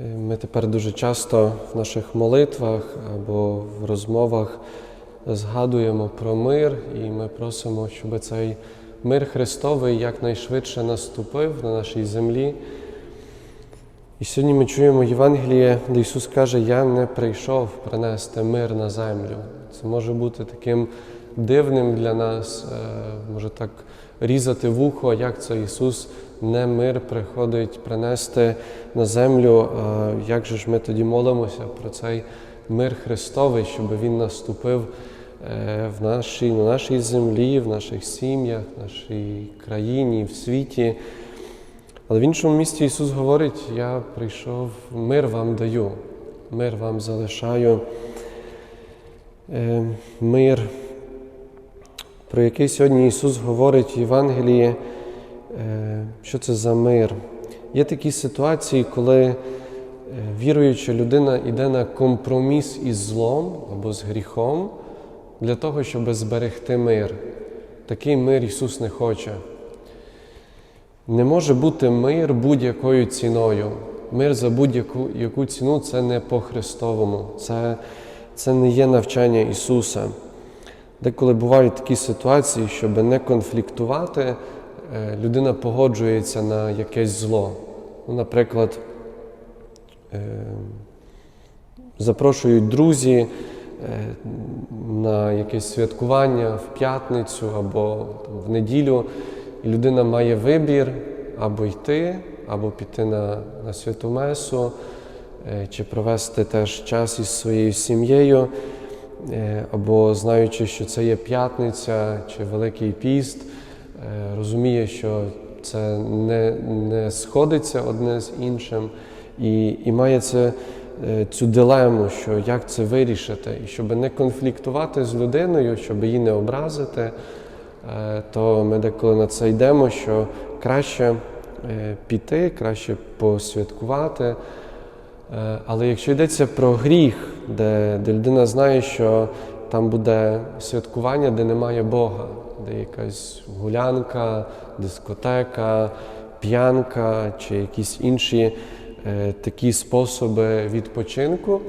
Е, Ми тепер дуже часто в наших молитвах або в розмовах згадуємо про мир, і ми просимо, щоб цей мир Христовий якнайшвидше наступив на нашій землі. І сьогодні ми чуємо Євангеліє, де Ісус каже, Я не прийшов принести мир на землю. Це може бути таким дивним для нас, е, може так різати вухо, як це Ісус не мир приходить принести на землю. А Як же ж ми тоді молимося про цей мир Христовий, щоб Він наступив е, в нашій, на нашій землі, в наших сім'ях, в нашій країні, в світі. Але в іншому місці Ісус говорить: Я прийшов, мир вам даю, мир вам залишаю. Е, Мир, про який сьогодні Ісус говорить в Євангелії, е, що це за мир. Є такі ситуації, коли е, віруюча людина йде на компроміс із злом або з гріхом для того, щоб зберегти мир. Такий мир Ісус не хоче. Не може бути мир будь-якою ціною. Мир за будь-яку яку ціну це не по-христовому, це, це не є навчання Ісуса. Деколи бувають такі ситуації, щоб не конфліктувати, е, людина погоджується на якесь зло. Ну, Наприклад, е, запрошують друзі е, на якесь святкування в п'ятницю або в неділю, і людина має вибір або йти, або піти на, на святу месу, е, чи провести теж час із своєю сім'єю, е, або знаючи, що це є п'ятниця чи Великий піст, е, розуміє, що це не, не сходиться одне з іншим, і, і має це, е, цю дилему, що як це вирішити, і щоб не конфліктувати з людиною, щоб її не образити, е, то ми деколи на це йдемо, що краще е, піти, краще посвяткувати. Е, Але якщо йдеться про гріх, де, де людина знає, що там буде святкування, де немає Бога, де якась гулянка, дискотека, п'янка чи якісь інші е, такі способи відпочинку,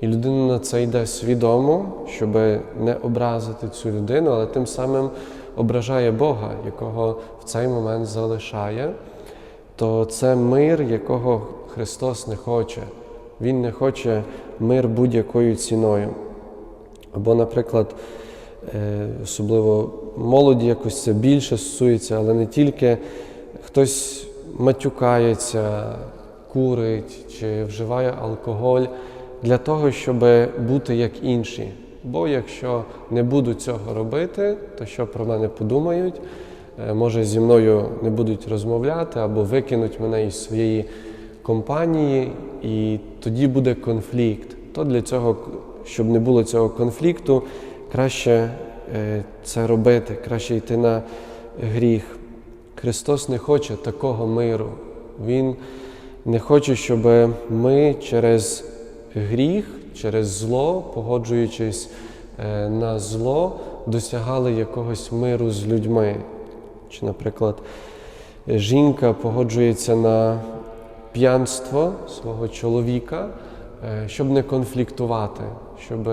і людина на це йде свідомо, щоб не образити цю людину, але тим самим ображає Бога, якого в цей момент залишає, то це мир, якого Христос не хоче. Він не хоче мир будь-якою ціною. Або, наприклад, особливо молоді якось це більше стосується, але не тільки хтось матюкається, курить чи вживає алкоголь для того, щоб бути як інші. Бо якщо не буду цього робити, то що про мене подумають? Е, Може, зі мною не будуть розмовляти або викинуть мене із своєї компанії, і тоді буде конфлікт. То для цього, щоб не було цього конфлікту, краще е, це робити, краще йти на гріх. Христос не хоче такого миру. Він не хоче, щоб ми через гріх, через зло, погоджуючись е, на зло, досягали якогось миру з людьми. Чи, наприклад, жінка погоджується на п'янство свого чоловіка, е, щоб не конфліктувати, щоб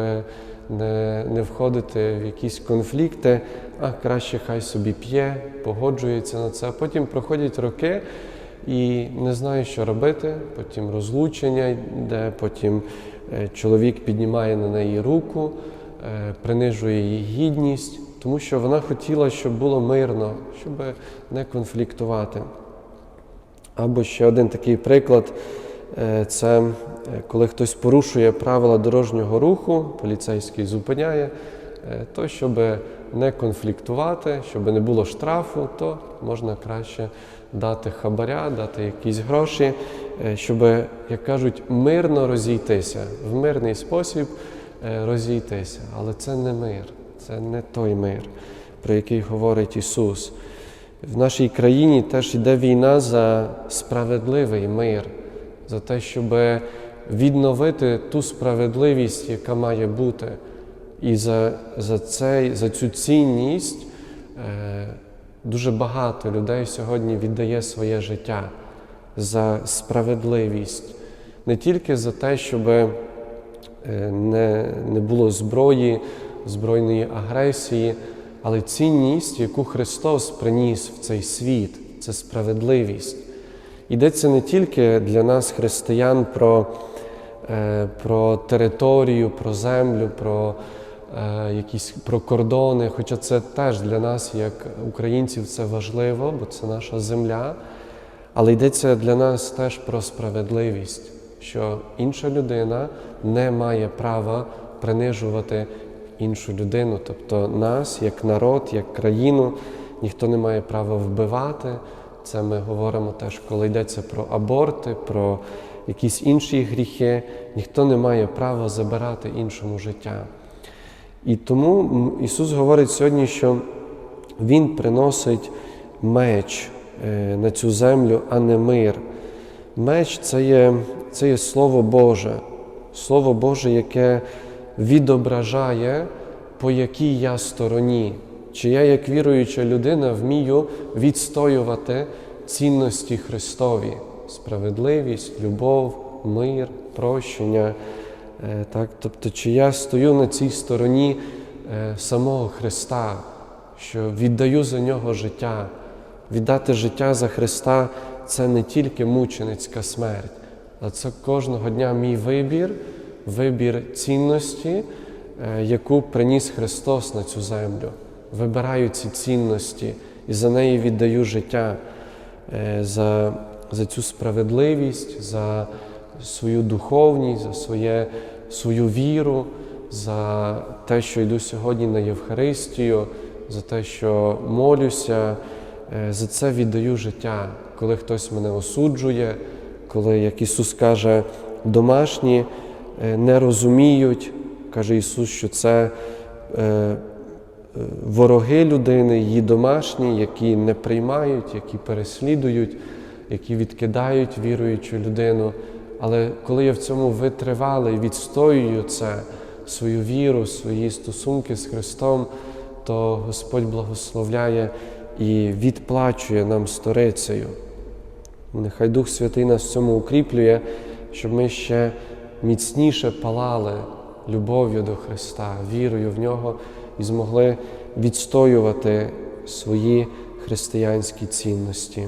не, не входити в якісь конфлікти, а краще хай собі п'є, погоджується на це. Потім проходять роки і не знає, що робити. Потім розлучення йде, потім е, чоловік піднімає на неї руку, е, принижує її гідність, тому що вона хотіла, щоб було мирно, щоб не конфліктувати. Або ще один такий приклад це е, коли хтось порушує правила дорожнього руху, поліцейський зупиняє, е, то щоб не конфліктувати, щоб не було штрафу, то можна краще дати хабаря, дати якісь гроші, е, щоб, як кажуть, мирно розійтися, в мирний спосіб е, розійтися. Але це не мир, це не той мир, про який говорить Ісус. В нашій країні теж йде війна за справедливий мир, за те, щоб відновити ту справедливість, яка має бути. І за, за, цей, за цю цінність е, дуже багато людей сьогодні віддає своє життя за справедливість. не тільки за те, щоб е, не, не було зброї, збройної агресії, але цінність, яку Христос приніс в цей світ, це справедливість. Йдеться не тільки для нас, християн, про, е, про територію, про землю, про е, якісь про кордони, хоча це теж для нас, як українців, це важливо, бо це наша земля. Але йдеться для нас теж про справедливість, що інша людина не має права принижувати іншу людину, тобто нас, як народ, як країну, ніхто не має права вбивати. Це ми говоримо теж, коли йдеться про аборти, про якісь інші гріхи, ніхто не має права забирати іншому життя. І тому Ісус говорить сьогодні, що Він приносить меч е, на цю землю, а не мир. Меч це є, це є Слово Боже, Слово Боже, яке відображає, по якій я стороні. Чи я, як віруюча людина, вмію відстоювати цінності Христові, справедливість, любов, мир, прощення. Е, Так, тобто, чи я стою на цій стороні е, самого Христа, що віддаю за нього життя. Віддати життя за Христа це не тільки мученицька смерть, а це кожного дня мій вибір, вибір цінності, е, яку приніс Христос на цю землю. Вибираю ці цінності і за неї віддаю життя, е, за, за цю справедливість, за свою духовність, за своє, свою віру, за те, що йду сьогодні на Євхаристію, за те, що молюся, е, за це віддаю життя, коли хтось мене осуджує, коли, як Ісус каже, домашні е, не розуміють, каже Ісус, що це вороги людини, її домашні, які не приймають, які переслідують, які відкидають віруючу людину. Але коли я в цьому витривалий, відстоюю це, свою віру, свої стосунки з Христом, то Господь благословляє і відплачує нам сторицею. Нехай Дух Святий нас в цьому укріплює, щоб ми ще міцніше палали любов'ю до Христа, вірою в нього і змогли відстоювати свої християнські цінності.